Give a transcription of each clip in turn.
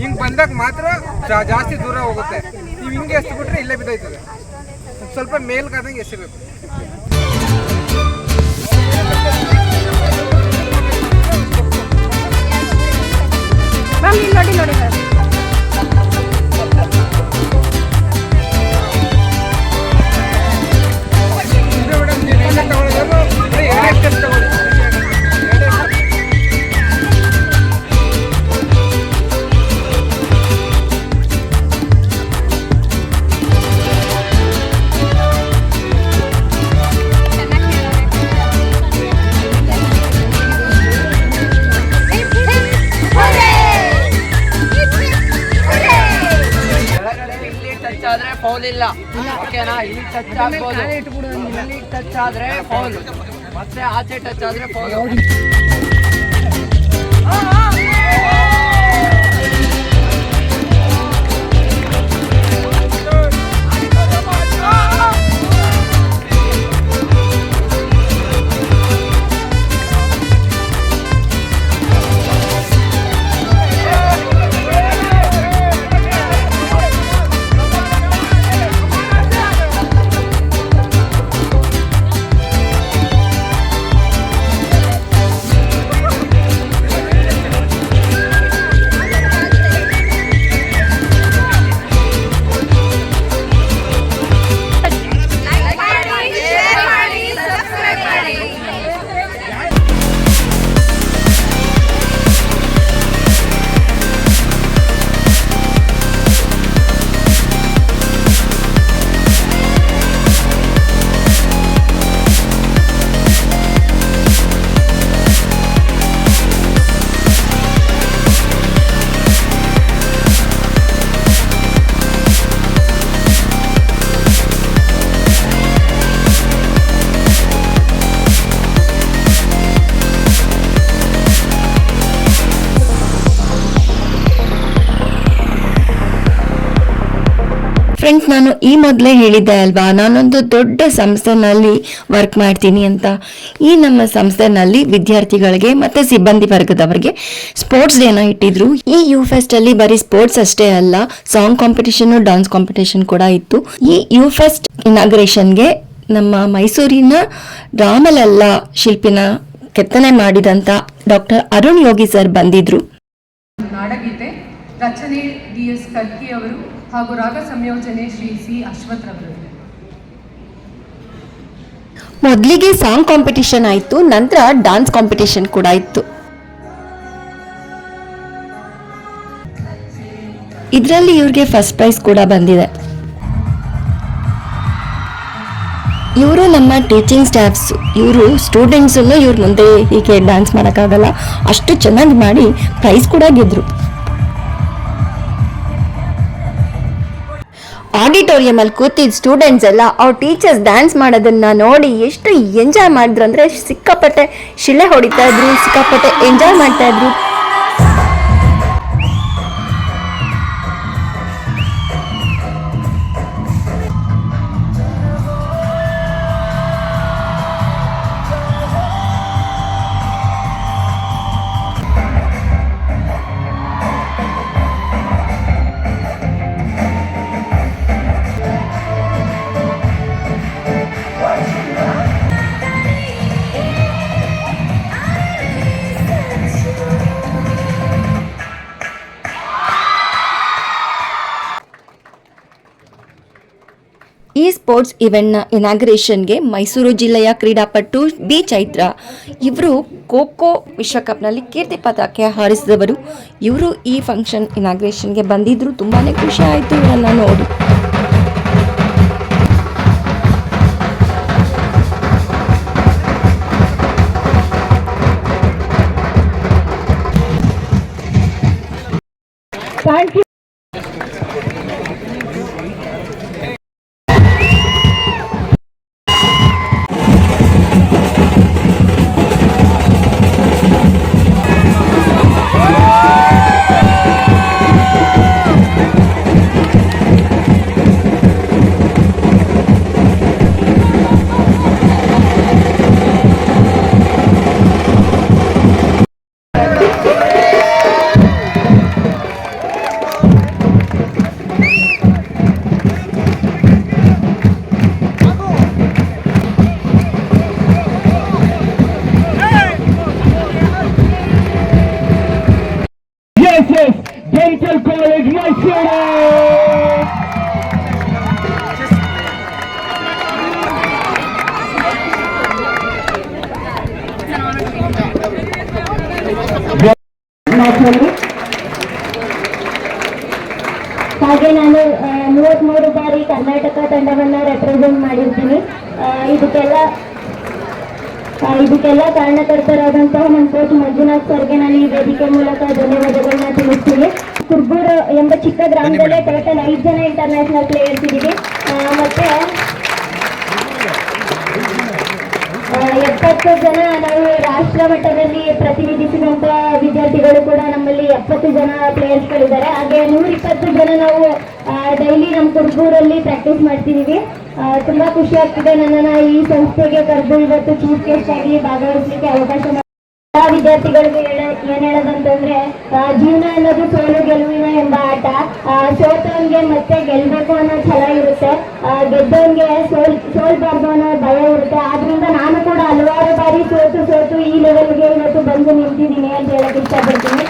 ಹಿಂಗೆ ಬಂದಾಗ ಮಾತ್ರ ಜಾಸ್ತಿ ದೂರ ಹೋಗುತ್ತೆ. ನೀವು ಹಿಂಗೆ ಎಸ್ಬಿಟ್ರೆ ಇಲ್ಲೇ ಬಿದ್ದೋಯ್ತದೆ. ಸ್ವಲ್ಪ ಮೇಲ್ಗಾದಂಗೆ ಎಸಿಬೇಕು ನೋಡಿ ನೋಡಿ ಸರ್ ತಗೊಳ್ಳೋದು ಓಕೆನಾ? ಇಲ್ಲಿ ಟಚ್ ಆಗ್ಬೋದು. ಇಲ್ಲಿ ಟಚ್ ಆದ್ರೆ ಫೌಲ್ ಮತ್ತೆ ಆಚೆ ಟಚ್ ಆದ್ರೆ ಫೌಲ್ ಫ್ರೆಂಡ್ಸ್ ನಾನು ಈ ಮೊದಲೇ ಹೇಳಿದ್ದೆ ಅಲ್ವಾ? ನಾನೊಂದು ದೊಡ್ಡ ಸಂಸ್ಥೆನಲ್ಲಿ ವರ್ಕ್ ಮಾಡ್ತೀನಿ ಅಂತ. ಈ ನಮ್ಮ ಸಂಸ್ಥೆನಲ್ಲಿ ವಿದ್ಯಾರ್ಥಿಗಳಿಗೆ ಮತ್ತು ಸಿಬ್ಬಂದಿ ವರ್ಗದವರಿಗೆ ಸ್ಪೋರ್ಟ್ಸ್ ಡೇನ ಇಟ್ಟಿದ್ರು. ಈ ಯು ಫೆಸ್ಟ್ ಅಲ್ಲಿ ಬರೀ ಸ್ಪೋರ್ಟ್ಸ್ ಅಷ್ಟೇ ಅಲ್ಲ ಸಾಂಗ್ ಕಾಂಪಿಟೇಷನ್ ಡಾನ್ಸ್ ಕಾಂಪಿಟೇಷನ್ ಕೂಡ ಇತ್ತು. ಈ ಯು ಫೆಸ್ಟ್ ಇನಾಗ್ರೇಷನ್ಗೆ ನಮ್ಮ ಮೈಸೂರಿನ ರಾಮಲಲ್ಲ ಶಿಲ್ಪಿನ ಕೆತ್ತನೆ ಮಾಡಿದಂತ ಡಾಕ್ಟರ್ ಅರುಣ್ ಯೋಗಿ ಸರ್ ಬಂದಿದ್ರು. ನಾಡಗೀತೆ ರಚನೆ ಡಿ ಎಸ್ ಕಲ್ಕಿ ಅವರು ಹಾಗೂ ರಾಗ ಸಂಯೋಜನೆ ಶ್ರೀ ಸಿ ಅಶ್ವಥ್ ರವರು ಮೊದಲಿಗೆ ಸಾಂಗ್ ಕಾಂಪಿಟೇಷನ್ ಆಯಿತು, ನಂತರ ಡಾನ್ಸ್ ಕಾಂಪಿಟೇಷನ್ ಕೂಡ ಇತ್ತು. ಇದರಲ್ಲಿ ಇವ್ರಿಗೆ ಫಸ್ಟ್ ಪ್ರೈಸ್ ಕೂಡ ಬಂದಿದೆ. ಇವರು ನಮ್ಮ ಟೀಚಿಂಗ್ ಸ್ಟಾಫ್ಸ್. ಇವರು ಸ್ಟೂಡೆಂಟ್ಸನ್ನು ಇವ್ರ ಮುಂದೆ ಹೀಗೆ ಡ್ಯಾನ್ಸ್ ಮಾಡೋಕ್ಕಾಗಲ್ಲ. ಅಷ್ಟು ಚೆನ್ನಾಗಿ ಮಾಡಿ ಪ್ರೈಸ್ ಕೂಡ ಗೆದ್ರು. ಆಡಿಟೋರಿಯಂ ಅಲ್ಲಿ ಕೂತಿದ್ದ ಸ್ಟೂಡೆಂಟ್ಸ್ ಎಲ್ಲ, ಅವ್ರ ಟೀಚರ್ಸ್ ಡ್ಯಾನ್ಸ್ ಮಾಡೋದನ್ನ ನೋಡಿ ಎಷ್ಟು ಎಂಜಾಯ್ ಮಾಡಿದ್ರು. ಅಂದ್ರೆ ಸಿಕ್ಕಾಪಟ್ಟೆ ಶಿಲೆ ಹೊಡಿತಾ ಇದ್ರು, ಸಿಕ್ಕಾಪಟ್ಟೆ ಎಂಜಾಯ್ ಮಾಡ್ತಾ ಇದ್ರು. ಸ್ಪೋರ್ಟ್ಸ್ ಇವೆಂಟ್ನ ಇನಾಗ್ರೇಷನ್ಗೆ ಮೈಸೂರು ಜಿಲ್ಲೆಯ ಕ್ರೀಡಾಪಟು ಬಿ ಚೈತ್ರ. ಇವರು ಖೋ ಖೋ ವಿಶ್ವಕಪ್ನಲ್ಲಿ ಕೀರ್ತಿ ಪತಾಕೆ ಹಾರಿಸಿದವರು. ಇವರು ಈ ಫಂಕ್ಷನ್ ಇನಾಗ್ರೇಷನ್ಗೆ ಬಂದಿದ್ರು. ತುಂಬಾ ಖುಷಿ ಆಯಿತು ಇವರನ್ನು ನೋಡಿ. ಥ್ಯಾಂಕ್ ಹಾಗೆ ನಾನು ಮೂವತ್ತ್ಮೂರು ಬಾರಿ ಕರ್ನಾಟಕ ತಂಡವನ್ನ ರೆಪ್ರೆಸೆಂಟ್ ಮಾಡಿರ್ತೀನಿ. ಇದಕ್ಕೆಲ್ಲ ಇದಕ್ಕೆಲ್ಲ ಕಾರಣಕರ್ತರಾದಂತಹ ನನ್ನ ಕೋಚ್ ಮಂಜುನಾಥ್ ಸರ್ಗೆ ನಾನು ಈ ವೇದಿಕೆ ಮೂಲಕ ಧನ್ಯವಾದಗಳನ್ನ ತಿಳಿಸ್ತೀನಿ. ಕುರ್ಬೂರು ಎಂಬ ಚಿಕ್ಕ ಗ್ರಾಮದಲ್ಲೇ ಟೋಟಲ್ ಐದು ಜನ ಇಂಟರ್ನ್ಯಾಷನಲ್ ಪ್ಲೇಯರ್ಸ್ ಇದ್ದೀವಿ. ಮತ್ತೆ ಎಪ್ಪತ್ತು ಜನ ನಾವು ರಾಷ್ಟ್ರ ಮಟ್ಟದಲ್ಲಿ ಪ್ರತಿನಿಧಿಸಿದಂತ ವಿದ್ಯಾರ್ಥಿಗಳು ಕೂಡ ನಮ್ಮಲ್ಲಿ ಎಪ್ಪತ್ತು ಜನ ಪ್ಲೇಯರ್ಸ್ಗಳಿದ್ದಾರೆ ಹಾಗೆ ನೂರ ಇಪ್ಪತ್ತು ಜನ ನಾವು ಡೈಲಿ ನಮ್ಮ ಕುರ್ಬೂರಲ್ಲಿ ಪ್ರಾಕ್ಟೀಸ್ ಮಾಡ್ತಿದೀವಿ. ಆ, ತುಂಬಾ ಖುಷಿ ಆಗ್ತಿದೆ ನನ್ನನ್ನ ಈ ಸಂಸ್ಥೆಗೆ ಕರೆದು ಇವತ್ತು ಚೀಫ್ ಗೆಸ್ಟ್ ಆಗಿ ಭಾಗವಹಿಸಲಿಕ್ಕೆ ಅವಕಾಶ ಎಲ್ಲ ವಿದ್ಯಾರ್ಥಿಗಳಿಗೆ ಏನ್ ಹೇಳೋದಂತಂದ್ರೆ ಜೀವನ ಅನ್ನೋದು ಸೋಲು ಗೆಲುವಿನ ಎಂಬ ಆಟ. ಸೋತವನ್ಗೆ ಮತ್ತೆ ಗೆಲ್ಬೇಕು ಅನ್ನೋ ಛಲ ಇರುತ್ತೆ. ಗೆದ್ದವನ್ಗೆ ಸೋಲ್, ಸೋಲ್ಬಾರ್ದು ಅನ್ನೋ ಭಯ ಇರುತ್ತೆ. ಆದ್ರಿಂದ ನಾನು ಕೂಡ ಹಲವಾರು ಬಾರಿ ಸೋತು ಸೋತು ಈ ಲೆವೆಲ್ಗೆ ಇವತ್ತು ಬಂದು ನಿಂತಿದ್ದೀನಿ ಅಂತ ಹೇಳಕ್ ಇಷ್ಟಪಡ್ತೀನಿ.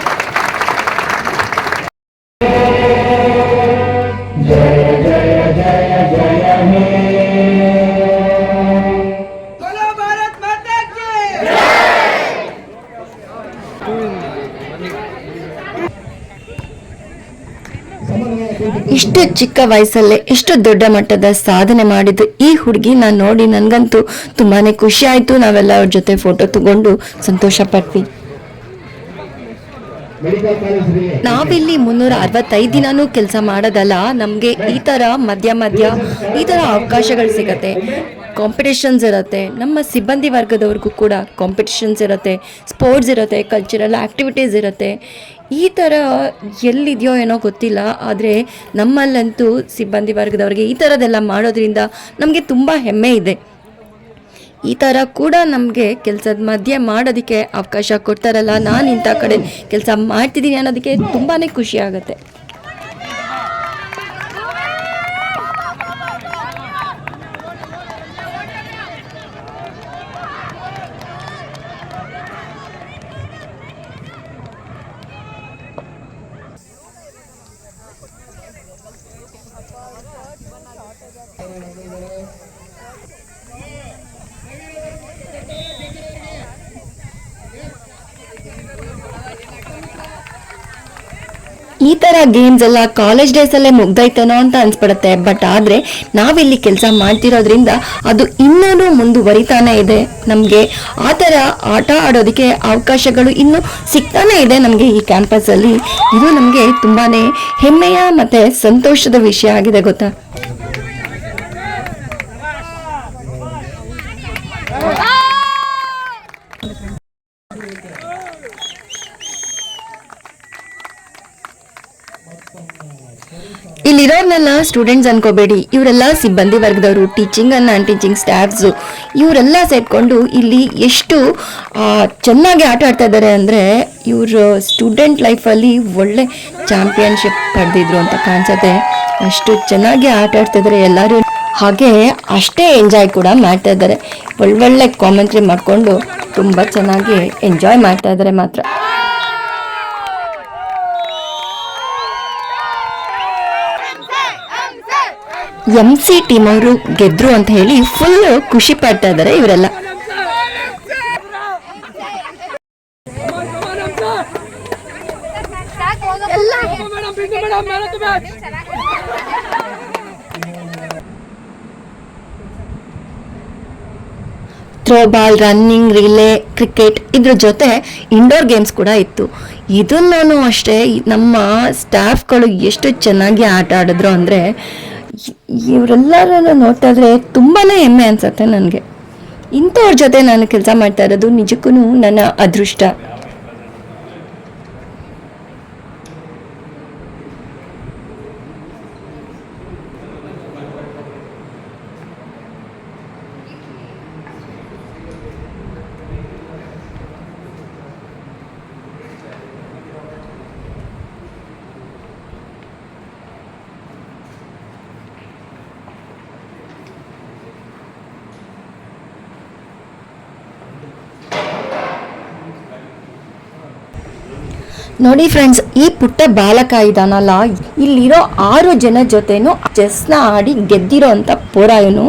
ಚಿಕ್ಕ ವಯಸ್ಸಲ್ಲೇ ಇಷ್ಟು ದೊಡ್ಡ ಮಟ್ಟದ ಸಾಧನೆ ಮಾಡಿದ್ದು ಈ ಹುಡುಗಿ ನಾನು ನೋಡಿ ನನಗಂತೂ ತುಂಬಾನೇ ಖುಷಿ ಆಯಿತು. ನಾವೆಲ್ಲ ಅವ್ರ ಜೊತೆ ಫೋಟೋ ತಗೊಂಡು ಸಂತೋಷ ಪಟ್ವಿ. ನಾವಿಲ್ಲಿ ಮುನ್ನೂರ ಅರವತ್ತೈದು ದಿನಾನೂ ಕೆಲಸ ಮಾಡೋದಲ್ಲ, ನಮಗೆ ಈ ಥರ ಮಧ್ಯ ಮಧ್ಯ ಈ ಥರ ಅವಕಾಶಗಳು ಸಿಗತ್ತೆ. ಕಾಂಪಿಟೇಷನ್ಸ್ ಇರುತ್ತೆ. ನಮ್ಮ ಸಿಬ್ಬಂದಿ ವರ್ಗದವ್ರಿಗೂ ಕೂಡ ಕಾಂಪಿಟೇಷನ್ಸ್ ಇರುತ್ತೆ. ಸ್ಪೋರ್ಟ್ಸ್ ಇರುತ್ತೆ ಕಲ್ಚರಲ್ ಆ್ಯಕ್ಟಿವಿಟೀಸ್ ಇರುತ್ತೆ. ಈ ಥರ ಎಲ್ಲಿದೆಯೋ ಏನೋ ಗೊತ್ತಿಲ್ಲ, ಆದರೆ ನಮ್ಮಲ್ಲಂತೂ ಸಿಬ್ಬಂದಿ ವರ್ಗದವ್ರಿಗೆ ಈ ಥರದ್ದೆಲ್ಲ ಮಾಡೋದ್ರಿಂದ ನಮಗೆ ತುಂಬ ಹೆಮ್ಮೆ ಇದೆ. ಈ ಥರ ಕೂಡ ನಮಗೆ ಕೆಲಸದ ಮಧ್ಯೆ ಮಾಡೋದಕ್ಕೆ ಅವಕಾಶ ಕೊಡ್ತಾರಲ್ಲ. ನಾನು ಇಂಥ ಕಡೆ ಕೆಲಸ ಮಾಡ್ತಿದ್ದೀನಿ ಅನ್ನೋದಕ್ಕೆ ತುಂಬಾ ಖುಷಿ ಆಗುತ್ತೆ. ಈ ತರ ಗೇಮ್ಸ್ ಎಲ್ಲ ಕಾಲೇಜ್ ಡೇಸ್ ಅಲ್ಲೇ ಮುಗ್ದೈತೇನೋ ಅಂತ ಅನ್ಸ್ಬಿಡುತ್ತೆ. ಬಟ್ ಆದ್ರೆ ನಾವಿಲ್ಲಿ ಕೆಲಸ ಮಾಡ್ತಿರೋದ್ರಿಂದ ಅದು ಇನ್ನೂ ಮುಂದುವರಿತಾನೆ ಇದೆ. ನಮಗೆ ಆ ಥರ ಆಟ ಆಡೋದಕ್ಕೆ ಅವಕಾಶಗಳು ಇನ್ನೂ ಸಿಗ್ತಾನೆ ಇದೆ ನಮಗೆ ಈ ಕ್ಯಾಂಪಸ್ ಅಲ್ಲಿ. ಇದು ನಮಗೆ ತುಂಬಾನೇ ಹೆಮ್ಮೆಯ ಮತ್ತೆ ಸಂತೋಷದ ವಿಷಯ ಆಗಿದೆ, ಗೊತ್ತಾ? ಸ್ಟೂಡೆಂಟ್ಸ್ ಅನ್ಕೋಬೇಡಿ. ಇವರೆಲ್ಲ ಸಿಬ್ಬಂದಿ ವರ್ಗದವರು teaching and non teaching staffs ಇವರೆಲ್ಲ ಸೇರ್ಕೊಂಡು ಇಲ್ಲಿ ಎಷ್ಟು ಚೆನ್ನಾಗಿ ಆಟ ಆಡ್ತಾ ಇದ್ದಾರೆ ಅಂದರೆ ಇವರು ಸ್ಟೂಡೆಂಟ್ ಲೈಫಲ್ಲಿ ಒಳ್ಳೆ ಚಾಂಪಿಯನ್ಶಿಪ್ ಪಡೆದಿದ್ರು ಅಂತ ಕಾಣಿಸುತ್ತೆ. ಅಷ್ಟು ಚೆನ್ನಾಗಿ ಆಟ ಆಡ್ತಾ ಇದ್ದಾರೆ ಎಲ್ಲರೂ. ಹಾಗೆ ಅಷ್ಟೇ ಎಂಜಾಯ್ ಕೂಡ ಮಾಡ್ತಾ ಇದ್ದಾರೆ. ಒಳ್ಳೊಳ್ಳೆ ಕಾಮೆಂಟ್ರಿ ಮಾಡಿಕೊಂಡು ತುಂಬ ಚೆನ್ನಾಗಿ ಎಂಜಾಯ್ ಮಾಡ್ತಾ ಇದ್ದಾರೆ ಮಾತ್ರ. ಎಂ ಸಿ ಟೀಮ್ ಅವರು ಗೆದ್ರು ಅಂತ ಹೇಳಿ ಫುಲ್ ಖುಷಿ ಪಡ್ತಾ ಇದ್ದಾರೆ ಇವರೆಲ್ಲ. Throw ball running relay cricket ಇದ್ರ ಜೊತೆ ಇಂಡೋರ್ ಗೇಮ್ಸ್ ಕೂಡ ಇತ್ತು. ಇದನ್ನೂ ಅಷ್ಟೇ ನಮ್ಮ ಸ್ಟಾಫ್ಗಳು ಎಷ್ಟು ಚೆನ್ನಾಗಿ ಆಟ ಆಡಿದ್ರು ಅಂದರೆ ಇವರೆಲ್ಲರನ್ನು ನೋಡ್ತಾ ಇದ್ರೆ ತುಂಬಾ ಹೆಮ್ಮೆ ಅನ್ಸುತ್ತೆ ನನಗೆ. ಇಂಥವ್ರ ಜೊತೆ ನಾನು ಕೆಲಸ ಮಾಡ್ತಾ ಇರೋದು ನಿಜಕ್ಕೂ ನನ್ನ ಅದೃಷ್ಟ. ನೋಡಿ ಫ್ರೆಂಡ್ಸ್ ಈ ಪುಟ್ಟ ಬಾಲಕ ಇದಾನಲ್ಲ, ಇಲ್ಲಿರೋ ಆರು ಜನ ಜೊತೆನೂ ಚೆಸ್ನ ಆಡಿ ಗೆದ್ದಿರೋ ಅಂತ ಪೋರ ಇವನು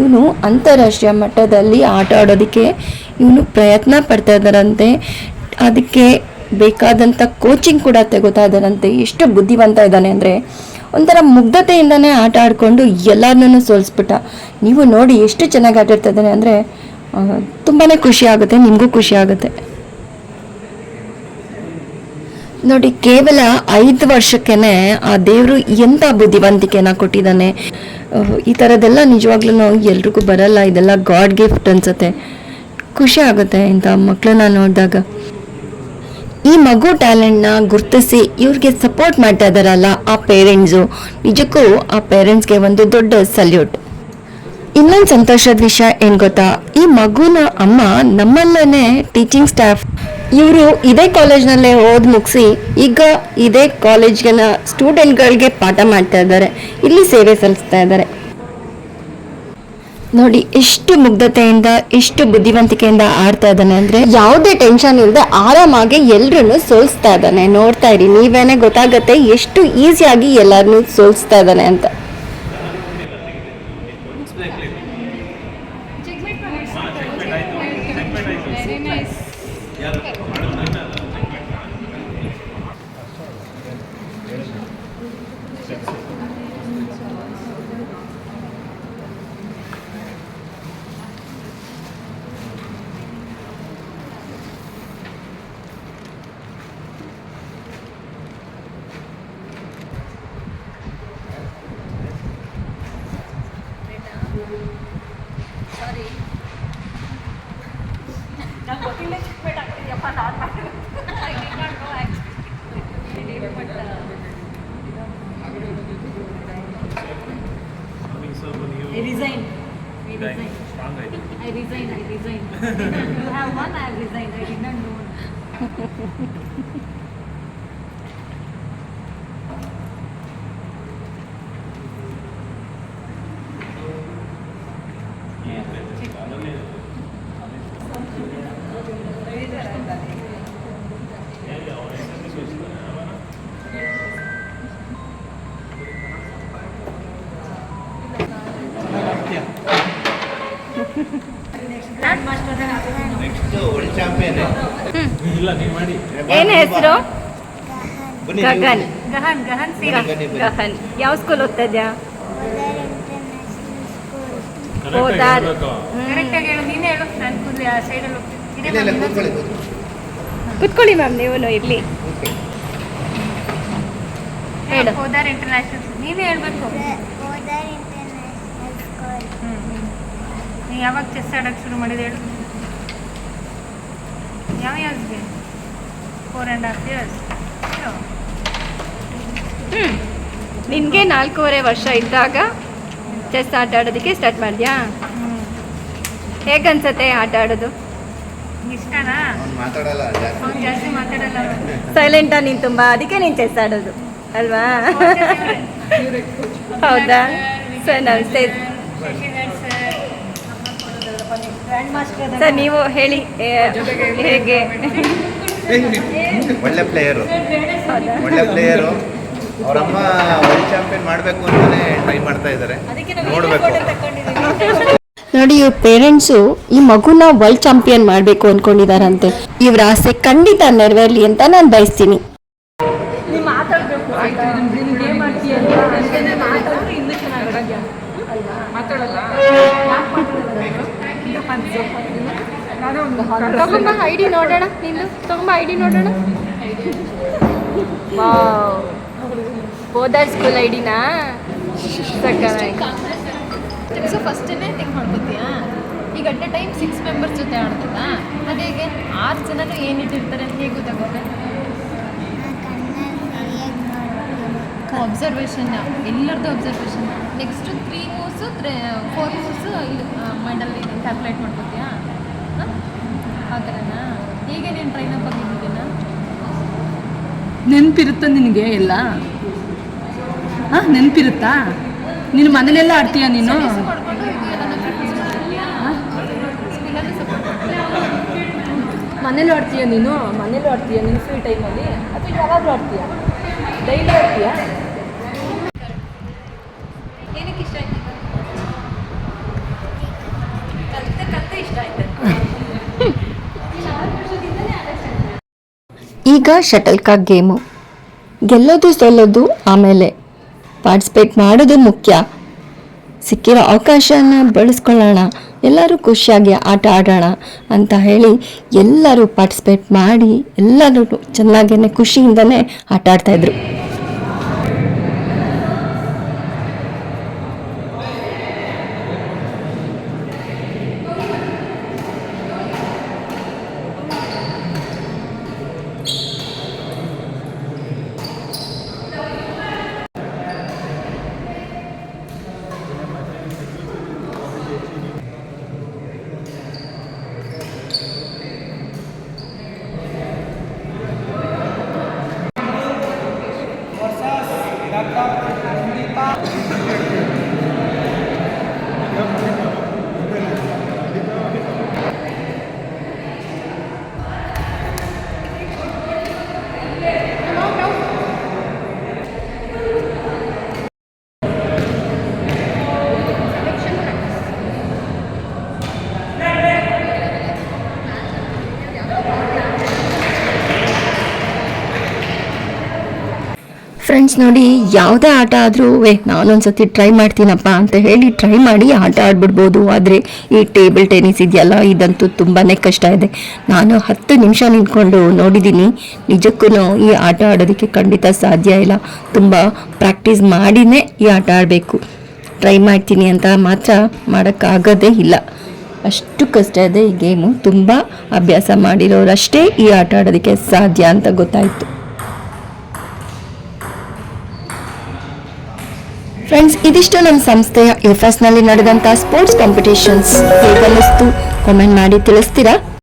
ಇವನು ಅಂತಾರಾಷ್ಟ್ರೀಯ ಮಟ್ಟದಲ್ಲಿ ಆಟ ಆಡೋದಕ್ಕೆ ಇವನು ಪ್ರಯತ್ನ ಪಡ್ತಾ ಇದ್ದಾರಂತೆ ಅದಕ್ಕೆ ಬೇಕಾದಂಥ ಕೋಚಿಂಗ್ ಕೂಡ ತೆಗೋತಾ ಇದ್ದಾರಂತೆ ಎಷ್ಟು ಬುದ್ಧಿವಂತ ಇದ್ದಾನೆ ಅಂದರೆ, ಒಂಥರ ಮುಗ್ಧತೆಯಿಂದನೇ ಆಟ ಆಡಿಕೊಂಡು ಎಲ್ಲರನ್ನೂ ಸೋಲಿಸ್ಬಿಟ್ಟ. ನೀವು ನೋಡಿ ಎಷ್ಟು ಚೆನ್ನಾಗಿ ಆಟ ಆಡ್ತಾ ಇದ್ದಾನೆ ಅಂದರೆ ತುಂಬಾ ಖುಷಿ ಆಗುತ್ತೆ, ನಿಮಗೂ ಖುಷಿ ಆಗುತ್ತೆ. ನೋಡಿ, ಕೇವಲ ಐದು ವರ್ಷಕ್ಕೇನೆ ಆ ದೇವರು ಎಂಥ ಬುದ್ಧಿವಂತಿಕೆನ ಕೊಟ್ಟಿದ್ದಾನೆ? ಈ ಥರದ್ದೆಲ್ಲ ನಿಜವಾಗ್ಲೂ ಎಲ್ರಿಗೂ ಬರಲ್ಲ. ಇದೆಲ್ಲ ಗಾಡ್ ಗಿಫ್ಟ್ ಅನ್ಸುತ್ತೆ. ಖುಷಿ ಆಗುತ್ತೆ ಇಂಥ ಮಕ್ಕಳನ್ನ ನೋಡಿದಾಗ. ಈ ಮಗು ಟ್ಯಾಲೆಂಟ್ನ ಗುರ್ತಿಸಿ ಇವ್ರಿಗೆ ಸಪೋರ್ಟ್ ಮಾಡ್ತಾ ಇದ್ದಾರಲ್ಲ ಆ ಪೇರೆಂಟ್ಸು. ನಿಜಕ್ಕೂ ಆ ಪೇರೆಂಟ್ಸ್ಗೆ ಒಂದು ದೊಡ್ಡ ಸಲ್ಯೂಟ್. ಇನ್ನೊಂದು ಸಂತೋಷದ ವಿಷಯ ಏನ್ ಗೊತ್ತಾ? ಈ ಮಗುನ ಅಮ್ಮ ನಮ್ಮಲ್ಲೇ ಟೀಚಿಂಗ್ ಸ್ಟಾಫ್ ಇವರು ಇದೇ ಕಾಲೇಜ್ನಲ್ಲೇ ಓದ್ ಮುಗಿಸಿ ಈಗ ಇದೇ ಕಾಲೇಜ್ನ ಸ್ಟೂಡೆಂಟ್ಗಳಿಗೆ ಪಾಠ ಮಾಡ್ತಾ ಇದ್ದಾರೆ. ಇಲ್ಲಿ ಸೇವೆ ಸಲ್ಲಿಸ್ತಾ ಇದ್ದಾರೆ. ನೋಡಿ, ಎಷ್ಟು ಮುಗ್ಧತೆಯಿಂದ, ಎಷ್ಟು ಬುದ್ಧಿವಂತಿಕೆಯಿಂದ ಆಡ್ತಾ ಇದ್ದಾನೆ ಅಂದ್ರೆ ಯಾವುದೇ ಟೆನ್ಷನ್ ಇಲ್ಲದೆ ಆರಾಮಾಗಿ ಎಲ್ರನ್ನು ಸೋಲಿಸ್ತಾ ಇದ್ದಾನೆ. ನೋಡ್ತಾ ಇರಿ, ನೀವೇನೆ ಗೊತ್ತಾಗತ್ತೆ ಎಷ್ಟು ಈಸಿಯಾಗಿ ಎಲ್ಲರನ್ನೂ ಸೋಲಿಸ್ತಾ ಇದ್ದಾನೆ ಅಂತ. ಏನು ಹೆಸರು? ಗಗನ್. ಗಹನ್ ಗಹನ್ ಸೀರಾ. ಗಹನ್ ಯಾವ ಸ್ಕೂಲ್ ಓದ್ತಾ ಇದ್ಯಾ ಓದಾರ್ ಕರೆಕ್ಟ್ ಆಗಿ ಹೇಳು. ನೀನೇ ಹೇಳು. ನಾನು ಕೂದಲು ಆ ಸೈಡಲ್ಲಿ ಹೋಗ್ತೀನಿ. ಕುತ್ಕೊಳ್ಳಿ ಮ್ಯಾಮ್ ನೀವು ಇರ್ಲಿ. ಹೇಳು. ಓದಾರ್ ಇಂಟರ್ನ್ಯಾಷನಲ್ ನೀನೇ ಹೇಳ್ಬೇಕು. ನೀ ಯಾವಾಗ ಚೆಸ್ ಆಡೋಕೆ ಶುರು ಮಾಡಿದ ಹೇಳು. ಯಾವ ಇಯರ್ಸ್ಗೆ ಫೋರ್ ಆ್ಯಂಡ್ ಹಾಫ್ ಇಯರ್ಸ್ ಹ್ಞೂ ನಿನಗೆ ನಾಲ್ಕೂವರೆ ವರ್ಷ ಇದ್ದಾಗ ಚೆಸ್ ಆಟ ಆಡೋದಕ್ಕೆ ಸ್ಟಾರ್ಟ್ ಮಾಡಿದ್ಯಾ ಹೇಗನ್ಸತ್ತೆ ಆಟ ಆಡೋದು ಇಷ್ಟನಾ ಜಾಸ್ತಿ. ಮಾತಾಡಲ್ಲ. ಸೈಲೆಂಟಾ ನೀನು ತುಂಬ ಅದಕ್ಕೆ ನೀನು ಚೆಸ್ ಆಡೋದು ಅಲ್ವಾ? ಹೌದಾ? ಸರ್ ನಮಸ್ತೆ. ಸರ್ ನೀವು ಹೇಳಿ ಹೇಗೆ? ಒಳ್ಳೆ ಪ್ಲೇಯರು ಒಳ್ಳೆ ಪ್ಲೇಯರು ಅವರಮ್ಮ ವರ್ಲ್ಡ್ ಚಾಂಪಿಯನ್ ಮಾಡಬೇಕು ಅಂತಾನೆ ಟ್ರೈ ಮಾಡ್ತಾ ಇದ್ದಾರೆ. ನೋಡಬೇಕು. ನೋಡಿ ಇವ್ರ ಪೇರೆಂಟ್ಸು ಈ ಮಗುನ ವರ್ಲ್ಡ್ ಚಾಂಪಿಯನ್ ಮಾಡಬೇಕು ಅನ್ಕೊಂಡಿದಾರಂತೆ. ಇವ್ರ ಆಸೆ ಖಂಡಿತ ನೆರವೇರಲಿ ಅಂತ ನಾನು ಬಯಸ್ತೀನಿ. ತಗೊಂಬ ಐ ಡಿ ನೋಡೋಣ ನಿಂದು ತಗೊಂಬ ಐ ಡಿ ನೋಡೋಣ. ವಾವ್. ಹೋದಾರ್ ಸ್ಕೂಲ್ ಐ ಡಿನಾ ಸೊ ಫಸ್ಟೇ ಥಿಂಕ್ ಮಾಡ್ಕೋತೀಯಾ? ಈಗ at a time six members ಜೊತೆ ಆಡ್ತದಾ ಅದು ಹೇಗೆ? ಆರು ಜನನು ಏನಿಟ್ಟಿರ್ತಾರೆ ಅಂತ ಹೇಗೆ ಗೊತ್ತಾಗುತ್ತೆ? ಅಬ್ಸರ್ವೇಷನ್ ಎಲ್ಲರದ್ದು observation next three moves four moves ಇದು ಮೈಂಡಲ್ಲಿ ಕ್ಯಾಲ್ಕುಲೇಟ್ ಮಾಡ್ಕೋತೀಯಾ? ಆ ಥರನಾ? ಹೀಗೆ ನೀನು ಟ್ರೈನಪ್ ಆಗಿದ್ದೀನ ನೆನಪಿರುತ್ತಾ ನಿನಗೆ ಎಲ್ಲ? ಹಾಂ ನೆನಪಿರುತ್ತಾ? ನಿನ್ನ ಮನೇಲೆಲ್ಲ ಆಡ್ತೀಯಾ ನೀನು? ಮನೇಲಿ ಆಡ್ತೀಯ ನೀನು? ಮನೇಲಿ ಆಡ್ತೀಯ ನೀನು ಫ್ರೀ ಟೈಮಲ್ಲಿ ಅಥವಾ ಯಾವಾಗಲೂ ಆಡ್ತೀಯ? ಡೈಲಿ ಆಡ್ತೀಯಾ ಏನಕ್ಕೆ ಇಷ್ಟ ಆಯ್ತು ಕಲಿತೆ ಕಲಿತೆ ಇಷ್ಟ ಆಯ್ತು ಈಗ ಶಟಲ್ ಕಾಕ್ ಗೇಮು ಗೆಲ್ಲೋದು ಸೋಲೋದು ಆಮೇಲೆ ಪಾರ್ಟಿಸಿಪೇಟ್ ಮಾಡೋದು ಮುಖ್ಯ. ಸಿಕ್ಕಿರೋ ಅವಕಾಶನ ಬಳಸ್ಕೊಳ್ಳೋಣ. ಎಲ್ಲರೂ ಖುಷಿಯಾಗಿ ಆಟ ಆಡೋಣ ಅಂತ ಹೇಳಿ ಎಲ್ಲರೂ ಪಾರ್ಟಿಸಿಪೇಟ್ ಮಾಡಿ ಎಲ್ಲರೂ ಚೆನ್ನಾಗೇ ಖುಷಿಯಿಂದನೇ ಆಟ ಆಡ್ತಾಯಿದ್ರು ಫ್ರೆಂಡ್ಸ್ ನೋಡಿ, ಯಾವುದೇ ಆಟ ಆದರೂ ವೇ ನಾನೊಂದ್ಸತಿ ಟ್ರೈ ಮಾಡ್ತೀನಪ್ಪ ಅಂತ ಹೇಳಿ ಟ್ರೈ ಮಾಡಿ ಆಟ ಆಡ್ಬಿಡ್ಬೋದು. ಆದರೆ, ಈ ಟೇಬಲ್ ಟೆನಿಸ್ ಇದೆಯಲ್ಲ, ಇದಂತೂ ತುಂಬಾ ಕಷ್ಟ ಇದೆ. ನಾನು ಹತ್ತು ನಿಮಿಷ ನಿಂತ್ಕೊಂಡು ನೋಡಿದ್ದೀನಿ ನಿಜಕ್ಕೂ ಈ ಆಟ ಆಡೋದಕ್ಕೆ ಖಂಡಿತ ಸಾಧ್ಯ ಇಲ್ಲ. ತುಂಬ ಪ್ರಾಕ್ಟೀಸ್ ಮಾಡಿನೇ ಈ ಆಟ ಆಡಬೇಕು. ಟ್ರೈ ಮಾಡ್ತೀನಿ ಅಂತ ಮಾತ್ರ ಮಾಡೋಕ್ಕಾಗೋದೇ ಇಲ್ಲ. ಅಷ್ಟು ಕಷ್ಟ ಇದೆ ಈ ಗೇಮು ತುಂಬ ಅಭ್ಯಾಸ ಮಾಡಿರೋರಷ್ಟೇ ಈ ಆಟ ಆಡೋದಕ್ಕೆ ಸಾಧ್ಯ ಅಂತ ಗೊತ್ತಾಯಿತು. ಫ್ರೆಂಡ್ಸ್ ಇದಿಷ್ಟು ನಮ್ಮ ಸಂಸ್ಥೆಯ ಎಫ್ನಲ್ಲಿ ನಡೆದಂಥ ಸ್ಪೋರ್ಟ್ಸ್ ಕಾಂಪಿಟೇಷನ್ಸ್ ಹೇಗನ್ನಿಸ್ತು? ಕಾಮೆಂಟ್ ಮಾಡಿ ತಿಳಿಸ್ತೀರಾ?